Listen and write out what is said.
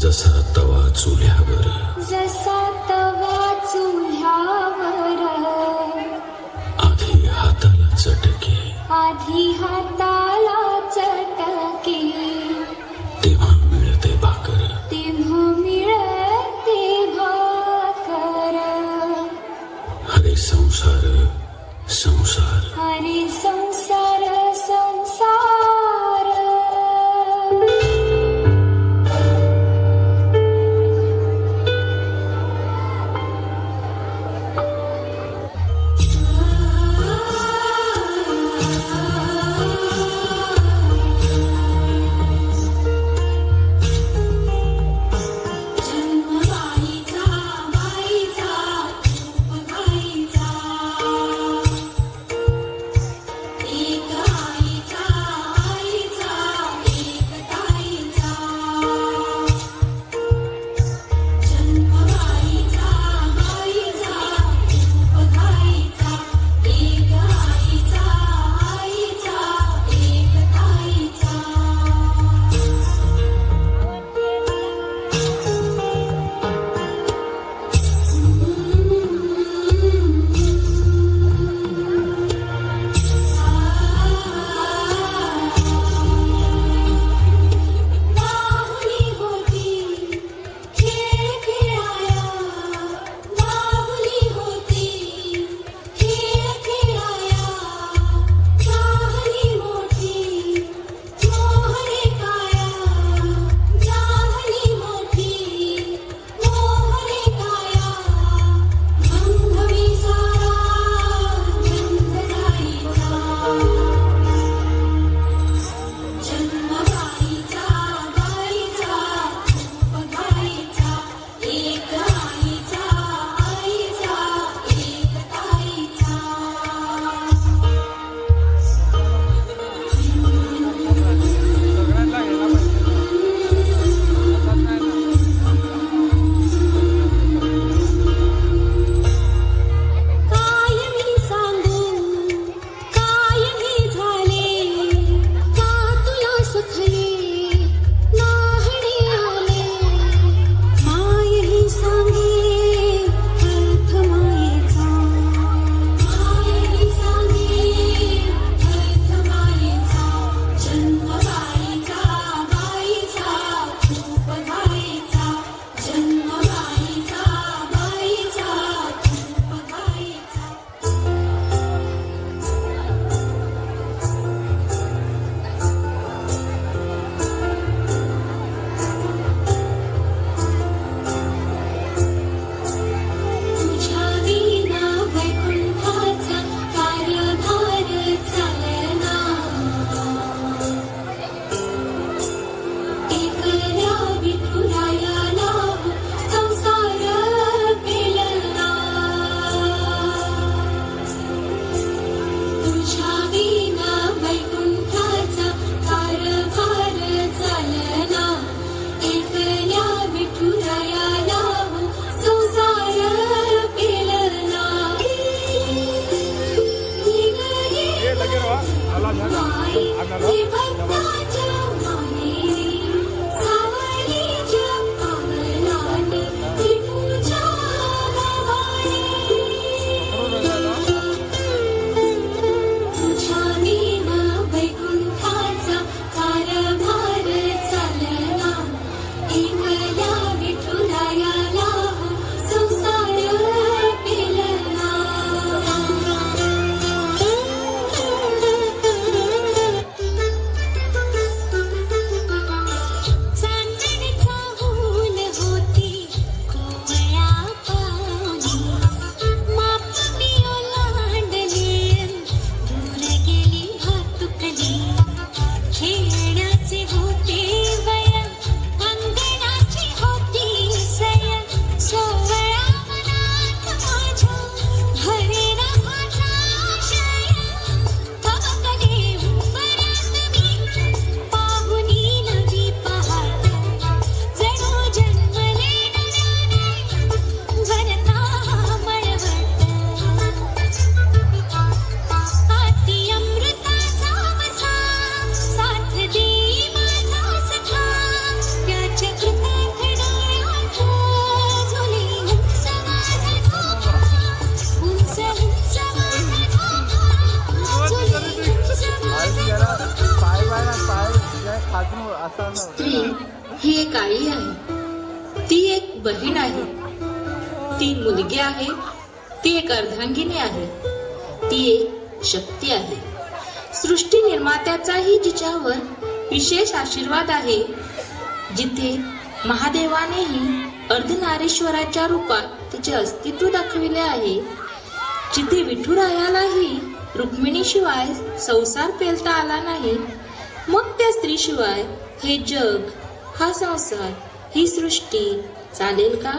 जसा तवा चुल्यावर जसा तवा चुल्यावर आधी हाताला चटके. आधी हाताला चटके. तेव्हा मिळते भाकर. तेव्हा मिळते भाकर. हरे संसार संसार. हरी संसार संसार. Bye. स्त्री ही एक आई आहे. ती एक बहीण आहे. ती मुलगी आहे. ती एक अर्धांगिनी आहे. ती एक शक्ती आहे. सृष्टी निर्मात्याचाही जिच्यावर विशेष आशीर्वाद आहे जिथे महादेवानेही अर्धनारेश्वराच्या रूपात तिचे अस्तित्व दाखविले आहे जिथे विठुरायालाही रुक्मिणीशिवाय संसार पेलता आला नाही मग त्या स्त्रीशिवाय हे जग हा संसार ही सृष्टी चालेल का?